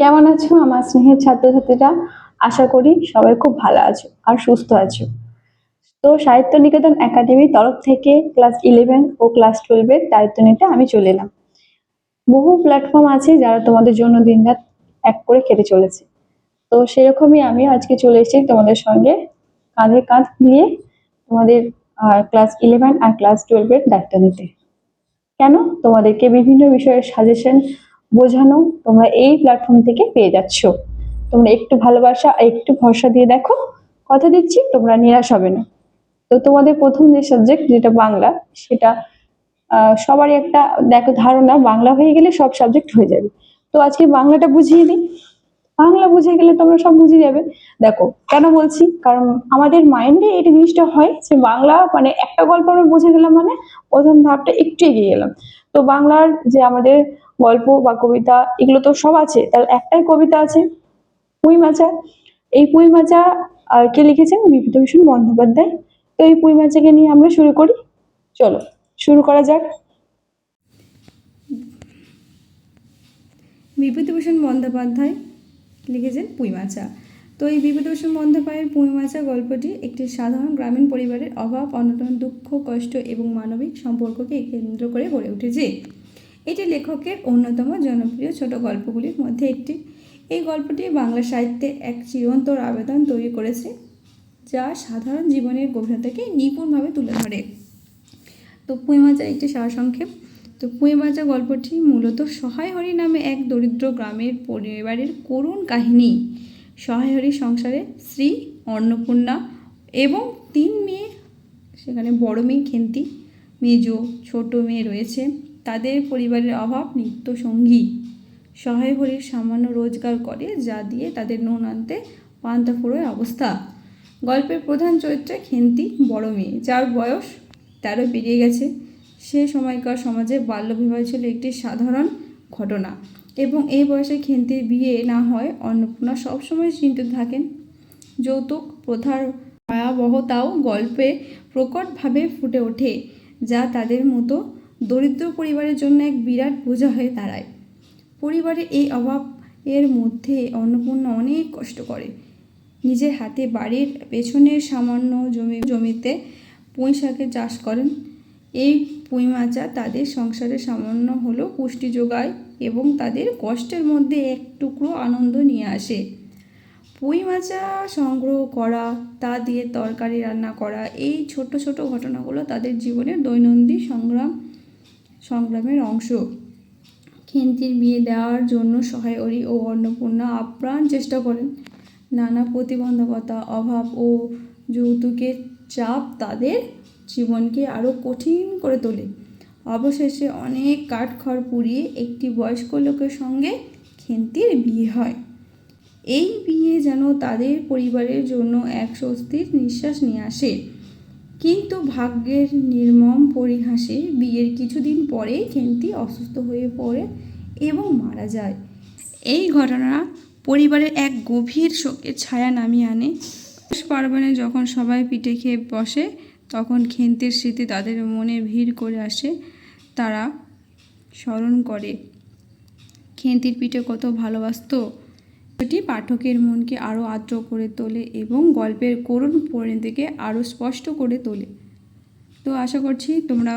কেমন আছো? আমার স্নেহের ছাত্রছাত্রীরা, আশা করি সবাই খুব ভালো আছো আর সুস্থ আছো। তো সাহিত্য নিকেতন একাডেমির তরফ থেকে ক্লাস ইলেভেন ও ক্লাস টুয়েলভের দায়িত্ব নিতে আমি চলে এলাম। বহু প্ল্যাটফর্ম আছে যারা তোমাদের জন্য দিনরাত এক করে খেতে চলেছে। তো সেরকমই আমি আজকে চলে এসেছি তোমাদের সঙ্গে কাঁধে কাঁধ নিয়ে তোমাদের ক্লাস ইলেভেন আর ক্লাস টুয়েলভের দায়িত্ব নিতে। কেন? তোমাদেরকে বিভিন্ন বিষয়ের সাজেশন বোঝানো তোমরা এই প্ল্যাটফর্ম থেকে পেয়ে যাচ্ছ। তোমরা একটু ভালোবাসা একটু ভরসা দিয়ে দেখো, কথা দিচ্ছি, তোমরা নিরাশ হবে না। তো তোমাদের প্রথম যে সাবজেক্ট যেটা বাংলা, সেটা সবারই একটা দেখো ধারণা, বাংলা হয়ে গেলে সব সাবজেক্ট হয়ে যাবে। তো আজকে বাংলাটা বুঝিয়ে দিই। বাংলা বুঝে গেলে তোমরা সব বুঝে যাবে। দেখো, কেন বলছি? কারণ আমাদের মাইন্ডে এই জিনিসটা হয় যে বাংলা মানে একটা গল্প আমরা বুঝে গেলাম মানে প্রথম ধাপটা একটু এগিয়ে গেলাম। তো বাংলার যে আমাদের গল্প বা কবিতা, এগুলো তো সব আছে। তাহলে একটাই কবিতা আছে, পুঁই মাচা। এই পুঁই মাচা কে লিখেছেন? বিভূতিভূষণ বন্দ্যোপাধ্যায়। তো এই পুঁই মাচাকে নিয়ে আমরা শুরু করি। চলো, শুরু করা যাক। বিভূতিভূষণ বন্দ্যোপাধ্যায় লিখেছেন পুঁইমাচা তো এই বিভূতিভূষণ বন্দ্যোপাধ্যায়ের পুঁইমাচা গল্পটি একটি সাধারণ গ্রামীণ পরিবারের অভাব, অনটন, দুঃখ, কষ্ট এবং মানবিক সম্পর্ককে কেন্দ্র করে গড়ে উঠেছে। এটি লেখকের অন্যতম জনপ্রিয় ছোট গল্পগুলির মধ্যে একটি। এই গল্পটি বাংলা সাহিত্যে এক চিরন্তর আবেদন তৈরি করেছে, যা সাধারণ জীবনের গভীরতাকে নিপুণভাবে তুলে ধরে। তো পুঁইমাচা একটি সারসংক্ষেপ। তো পুঁইমাচা গল্পটি মূলত সহায় হরি নামে এক দরিদ্র গ্রামের পরিবারের করুণ কাহিনী। সহায় হরি সংসারে শ্রী অন্নপূর্ণা এবং তিন মেয়ে, সেখানে বড় মেয়ে খেন্তি, মেজো ছোট মেয়ে রয়েছে। তাদের পরিবারের অভাব নিত্য সঙ্গী সহায় হরির সামান্য রোজগার করে, যা দিয়ে তাদের নুন আনতে পান্তা ফুরোয় অবস্থা। গল্পের প্রধান চরিত্রে খেন্তি বড় মেয়ে, যার বয়স তেরো পেরিয়ে গেছে। সে সময়কার সমাজে বাল্যবিবাহ ছিল একটি সাধারণ ঘটনা এবং এই বয়সে খেন্তির বিয়ে না হয় অন্নপূর্ণা সবসময় চিন্তিত থাকেন। যৌতুক, প্রথার ভয়াবহতাও গল্পে প্রকটভাবে ফুটে ওঠে, যা তাদের মতো দরিদ্র পরিবারের জন্য এক বিরাট বোঝা হয়ে দাঁড়ায়। পরিবারের এই অভাব এর মধ্যে অন্নপূর্ণা অনেক কষ্ট করে। নিজের হাতে বাড়ির পেছনের সামান্য জমি জমিতে পুঁই শাকের চাষ করেন। এই পুঁই মাচা তাদের সংসারে সামান্য হলেও পুষ্টি যোগায় এবং তাদের কষ্টের মধ্যে এক টুকরো আনন্দ নিয়ে আসে। পুঁই মাচা সংগ্রহ করা, তা দিয়ে তরকারি রান্না করা, এই ছোট ছোট ঘটনাগুলো তাদের জীবনের দৈনন্দিন সংগ্রাম, সংগ্রামের অংশ। খেন্তির বিয়ে দেওয়ার জন্য সহায়রী ও অন্নপূর্ণা আপ্রাণ চেষ্টা করেন। নানা প্রতিবন্ধকতা, অভাব ও যৌতুকের চাপ তাদের জীবনকে আরও কঠিন করে তোলে। অবশেষে অনেক কাঠখড় পুড়িয়ে একটি বয়স্ক লোকের সঙ্গে খেন্তির বিয়ে হয়। এই বিয়ে যেন তাদের পরিবারের জন্য এক স্বস্তির নিঃশ্বাস নিয়ে আসে। কিন্তু ভাগ্যের নির্মম পরিহাসে বিয়ের কিছুদিন পরে খেন্তি অসুস্থ হয়ে পড়ে এবং মারা যায়। এই ঘটনা পরিবারের এক গভীর শোকের ছায়া নামিয়ে আনে। পার্বণে যখন সবাই পিঠে খেয়ে বসে তখন খেন্তির স্মৃতি তাদের মনে ভিড় করে আসে, তারা স্মরণ করে। খেন্তির পিঠে কত ভালোবাসতো? এটি পাঠকের মনকে আরও আর্দ্র করে তোলে এবং গল্পের করুণ পরিণতিকে আরও স্পষ্ট করে তোলে। তো আশা করছি তোমরা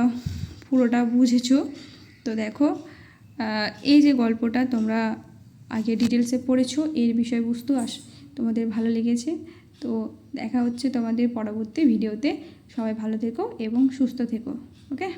পুরোটা বুঝেছ। তো দেখো এই যে গল্পটা তোমরা আগে ডিটেলসে পড়েছো, এর বিষয়বস্তু আস তোমাদের ভালো লেগেছে। তো দেখা হচ্ছে তোমাদের পরবর্তী ভিডিওতে। সবাই ভালো থেকো এবং সুস্থ থেকো ওকে?